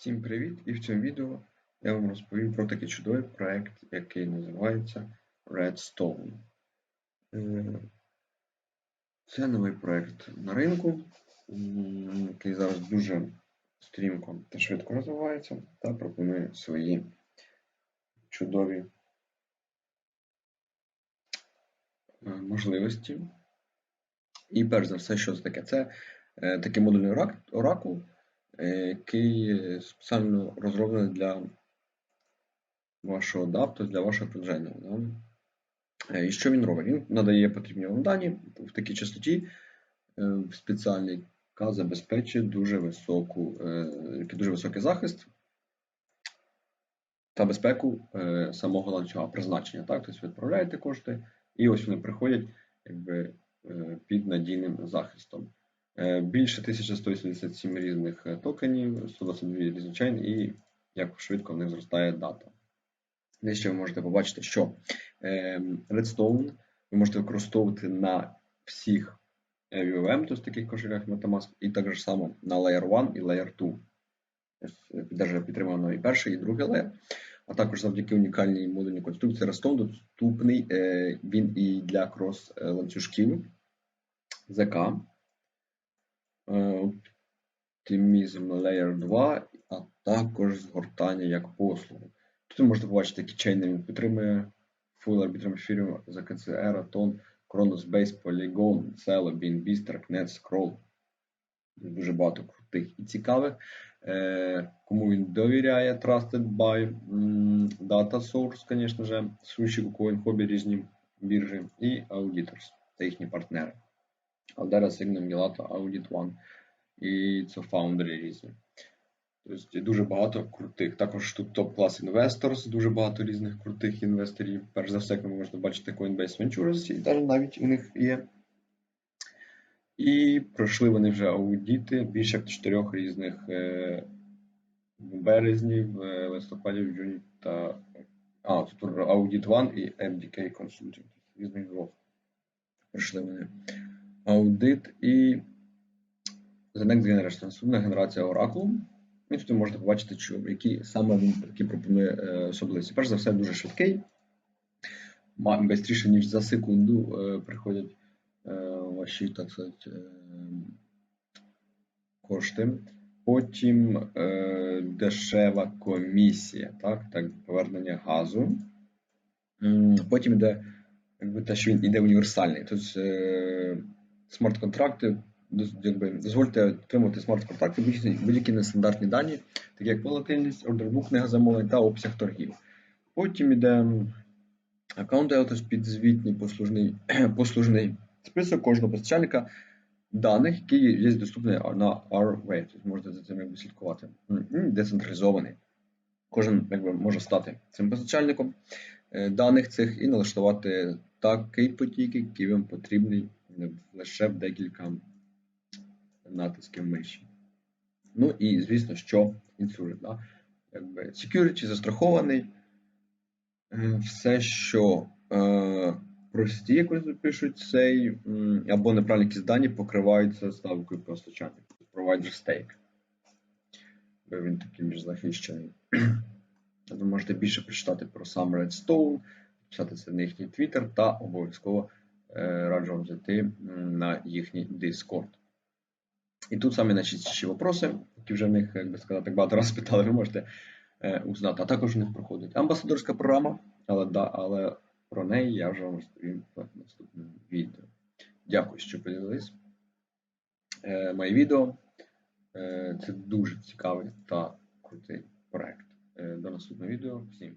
Всім привіт! І в цьому відео я вам розповім про такий чудовий проект, який називається Redstone. Е, Це новий проект на ринку, який зараз дуже стрімко та швидко розвивається та пропонує свої чудові е, можливості. І перш за все, що це таке? Це е, такий модульний оракул, який спеціально розроблений для вашого адапту, для вашого приложення. Е, І що він робить? Він надає потрібні вам дані в такій частоті е, в спеціальний, яка забезпечує дуже високу, е, дуже високий захист та безпеку е, самого ланцюга призначення. Так? Тобто ви відправляєте кошти, і ось вони приходять якби, е, під надійним захистом. Е, Більше 1187 різних е, токенів, 122 різні чейн, і як швидко в них зростає дата. Ще ви можете побачити, що е, Redstone ви можете використовувати на всіх VOM, тобто таких кошелях Metamask, і так само на Layer 1 і Layer 2. Тобто, Підтримано і перший, і другий layer. А також завдяки унікальній модульній конструкції Redstone доступний е, він і для крос-ланцюжків ЗК. Е, Оптимізм Layer 2, а також згортання як послугу. Тут можете побачити, які чейни він підтримує. Full Arbitrum Ethereum, ZKCR, Aton, Kronos Base, Polygon, Celo, BNB, Starknet, Scroll. Дуже багато крутих і цікавих. Е, Кому він довіряє, Trusted by, Data Source, звісно ж, Sushi, KuCoin, Hobby, різні біржі і Auditors та їхні партнери. Aldera, Signum, Gelato, Audit One і це Foundry різні. Тобто дуже багато крутих. Також тут топ-клас Investors, дуже багато різних крутих інвесторів. Перш за все, ви можете бачити, Coinbase Ventures, і навіть навіть у них є. І пройшли вони вже аудіти більше як чотирьох різних е, березнів, е, листопадів, джуні та. А, тут Audit One і MDK Consulting. Різних двох. Пройшли вони аудит і The Next Generation, наступна генерація Oracle. І тут ви можете побачити, які саме він які пропонує е, особливості. Перш за все, дуже швидкий. Бистріше, ніж за секунду е, приходять е, ваші, так сказати, кошти. Потім е, дешева комісія, так, так, повернення газу. Потім йде якби, те, що він іде універсальний. Тобто е, смарт-контракти якби, дозвольте отримати смарт-контракти будь-які нестандартні дані, такі як волатильність, ордербук, книга замовлень та обсяг торгів. Потім йде аккаунт тобто підзвітний послужний, послужний список кожного постачальника даних, які є доступні на R-Wave. Тобто можете за цим якби слідкувати. Децентралізований. Кожен якби, може стати цим постачальником е, даних цих і налаштувати такий потік, який вам потрібний лише в декілька натисків миші. Ну і звісно, що інсурит. Да? Якби security застрахований. Е, Все, що е, прості, якось запишуть цей, або неправильні якісь дані покриваються ставкою постачальника. Provider stake. Бо він такий більш захищений. Ви можете більше прочитати про сам Redstone, писати це на їхній Twitter та обов'язково раджу вам зайти на їхній Discord. І тут самі найчастіші вопроси, які вже в них, як би сказати, багато разів питали, ви можете е, узнати. А також у них проходить амбасадорська програма, але, да, але про неї я вже вам розповім в наступному відео. Дякую, що подивились е, моє відео. Е, це дуже цікавий та крутий проект. Е, до наступного відео. Всім.